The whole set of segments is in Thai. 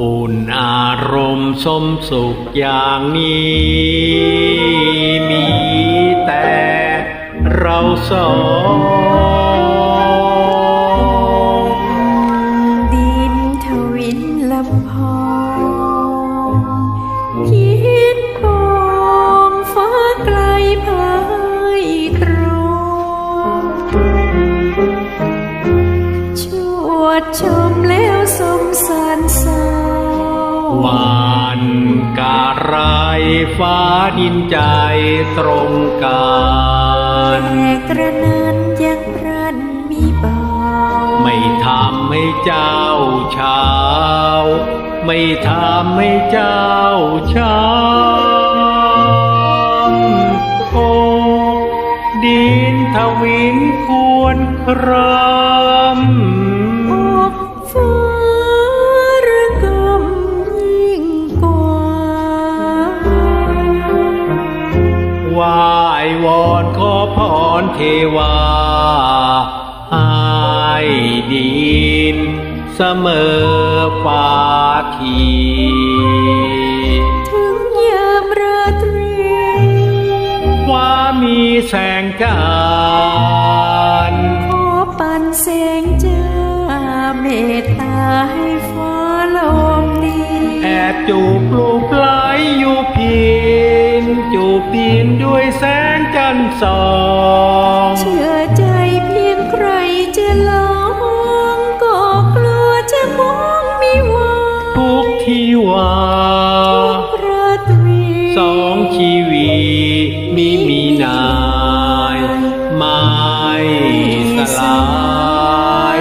อุ่นอารมณ์สมสุขอย่างนี้ มีแต่เราสองดินทวินลำพอง กลภายตรงชวดชมแล้วสมสารเศร้าหวานการายฟ้าดินใจตรงกันแต่กระนั้นยังพรันมีเบา ไม่ทำให้เจ้าเช้า ไม่ทำให้เจ้าช้ำ วินควรครำออกฟ้าระกำยิ่งกว่าไหวายวอนขอพรเทวาให้ดินเสมอฟ้าที ว่ามีแสงจันทร์ขอปันแสงจ้าเมตตาให้ฟ้าลมดีแอบจูบลูกไหลอยู่เพีนจูบดินด้วยแสงจันทร์สองเชื่อใจเพียงใครจะลองก็กลัวจะมองไม่ว่าทุกที่ว่าราตรีสองชีวีมีมี นายไม่สลาย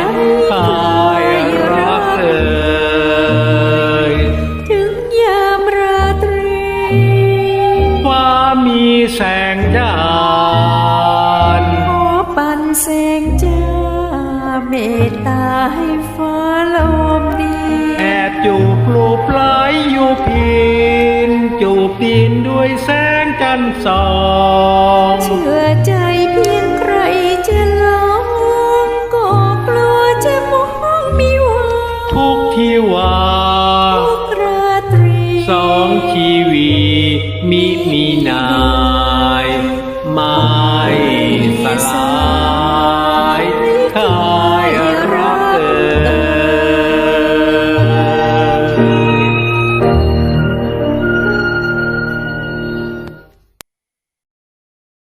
กายรักเอ่ยถึงยามราตรีว่ามีแสงจันทร์ขอปันแสงจ้าเมตตาให้ฟ้าลมดีแอบจูบลูบไหลอยู่พีนจูบดินด้วยแสง จันทร์สองเชื่อใจเพียงใครจะลองก็กลัวจะมองไม่ว่าทุกที่ว่าทุกราตรีสองชีวีมีมีนา